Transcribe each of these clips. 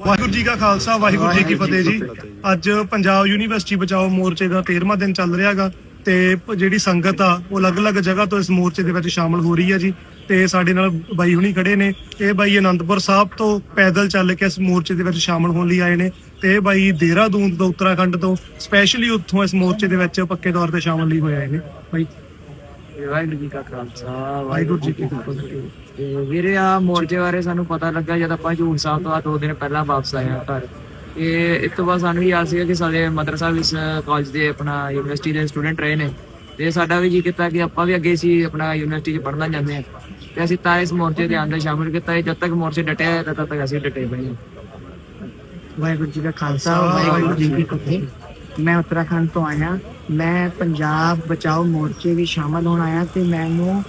ਵਾਹਿਗੁਰੂ ਜੀ ਕਾ ਖਾਲਸਾ ਵਾਹਿਗੁਰੂ ਜੀ ਕੀ ਫਤਿਹ ਜੀ। ਅੱਜ ਪੰਜਾਬ ਯੂਨੀਵਰਸਿਟੀ ਬਚਾਓ ਮੋਰਚੇ ਦਾ 13ਵਾਂ ਦਿਨ ਚੱਲ ਰਿਹਾਗਾ ਤੇ ਪ- ਜਿਹੜੀ ਸੰਗਤ ਆ ਉਹ ਅਲੱਗ-ਅਲੱਗ ਜਗ੍ਹਾ ਤੋਂ ਇਸ ਮੋਰਚੇ ਦੇ ਵਿੱਚ ਸ਼ਾਮਲ ਹੋ ਰਹੀ ਹੈ ਜੀ। ਤੇ ਸਾਡੇ ਨਾਲ ਬਾਈ ਹੁਣੀ ਖੜੇ ਨੇ। ਇਹ ਬਾਈ ਅਨੰਦਪੁਰ ਸਾਹਿਬ ਤੋਂ ਪੈਦਲ ਚੱਲ ਕੇ ਇਸ ਮੋਰਚੇ ਦੇ ਵਿੱਚ ਸ਼ਾਮਲ ਹੋਣ ਲਈ ਆਏ ਨੇ। ਤੇ ਇਹ ਬਾਈ ਦੇਹਰਾਦੂਨ ਤੋਂ ਉੱਤਰਾਖੰਡ ਤੋਂ ਸਪੈਸ਼ਲੀ ਉੱਥੋਂ ਇਸ ਮੋਰਚੇ ਦੇ ਵਿੱਚ ਪੱਕੇ ਤੌਰ ਤੇ ਸ਼ਾਮਲ ਲਈ ਹੋਏ ਆਏ ਨੇ ਬਾਈ ਵਾਹਿਗੁਰੂ ਜੀ ਕਾ ਖਾਲਸਾ ਵਾਹਿਗੁਰੂ ਜੀ ਕੀ ਫਤਿਹ। ਤੇ ਵੀਰੇ ਆ ਮੋਰਚੇ ਬਾਰੇ ਸਾਨੂੰ ਪਤਾ ਲੱਗਾ ਜਦ ਆਪਾਂ ਹਜੂਰ ਸਾਹਿਬ ਤੋਂ ਆ ਦੋ ਦਿਨ ਪਹਿਲਾਂ ਵਾਪਸ ਆਏ ਆ ਘਰ। ਤੇ ਇਸ ਤੋਂ ਬਾਅਦ ਸਾਨੂੰ ਯਾਦ ਸੀਗਾ ਕਿ ਸਾਡੇ ਮਦਰ ਸਾਹਿਬ ਇਸ ਕਾਲਜ ਦੇ ਆਪਣਾ ਯੂਨੀਵਰਸਿਟੀ ਦੇ ਸਟੂਡੈਂਟ ਰਹੇ ਨੇ। ਤੇ ਸਾਡਾ ਵੀ ਜੀ ਕੀਤਾ ਕਿ ਆਪਾਂ ਵੀ ਅੱਗੇ ਸੀ ਆਪਣਾ ਯੂਨੀਵਰਸਿਟੀ 'ਚ ਪੜ੍ਹਨਾ ਚਾਹੁੰਦੇ ਆ ਤੇ ਅਸੀਂ ਤਾਂ ਇਸ ਮੋਰਚੇ ਦੇ ਅੰਦਰ ਸ਼ਾਮਿਲ ਕੀਤਾ। ਜਦ ਤੱਕ ਮੋਰਚੇ ਡਟਿਆ ਹੈ ਤਦ ਤੱਕ ਅਸੀਂ ਡਟੇ ਪਏ ਵਾਹਿਗੁਰੂ ਜੀ ਕਾ ਖਾਲਸਾ ਵਾਹਿਗੁਰੂ ਜੀ ਕੀ ਫਤਿਹ। ਮੈਂ ਉੱਤਰਾਖੰਡ ਤੋਂ ਆਇਆ। ਮੈਂ ਪੰਜਾਬ ਬਚਾਓ ਮੋਰਚੇ ਵਿੱਚ ਸ਼ਾਮਲ ਹੋਣ ਆਇਆ ਤੇ ਮੈਨੂੰ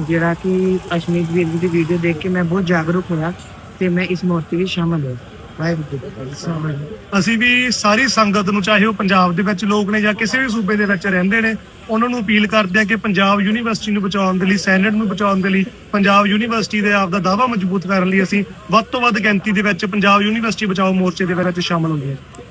ਜਿਹੜਾ ਕਿ ਅਸ਼ਮੀਤ ਵੀਰ ਦੀ ਵੀਡੀਓ ਦੇਖ ਕੇ ਮੈਂ ਬਹੁਤ ਜਾਗਰੂਕ ਹੋਇਆ ਤੇ ਮੈਂ ਇਸ ਮੋਰਚੇ ਵਿੱਚ ਸ਼ਾਮਲ ਹੋਇਆ। ਵਾਹਿਗੁਰੂ ਜੀ ਅਸੀਂ ਵੀ ਸਾਰੀ ਸੰਗਤ ਨੂੰ, ਚਾਹੇ ਉਹ ਪੰਜਾਬ ਦੇ ਵਿੱਚ ਲੋਕ ਨੇ ਜਾਂ ਕਿਸੇ ਵੀ ਸੂਬੇ ਦੇ ਵਿੱਚ ਰਹਿੰਦੇ ਨੇ, ਉਹਨਾਂ ਨੂੰ ਅਪੀਲ ਕਰਦੇ ਆ ਕਿ ਪੰਜਾਬ ਯੂਨੀਵਰਸਿਟੀ ਨੂੰ ਬਚਾਉਣ ਦੇ ਲਈ, ਸੈਨੇਟ ਨੂੰ ਬਚਾਉਣ ਦੇ ਲਈ, ਪੰਜਾਬ ਯੂਨੀਵਰਸਿਟੀ ਦੇ ਆਪ ਦਾ ਦਾਅਵਾ ਮਜ਼ਬੂਤ ਕਰਨ ਲਈ ਅਸੀਂ ਵੱਧ ਤੋਂ ਵੱਧ ਗਿਣਤੀ ਦੇ ਵਿੱਚ ਪੰਜਾਬ ਯੂਨੀਵਰਸਿਟੀ ਬਚਾਓ ਮੋਰਚੇ ਦੇ ਵਿੱਚ ਸ਼ਾਮਲ ਹੁੰਦੇ ਹਾਂ।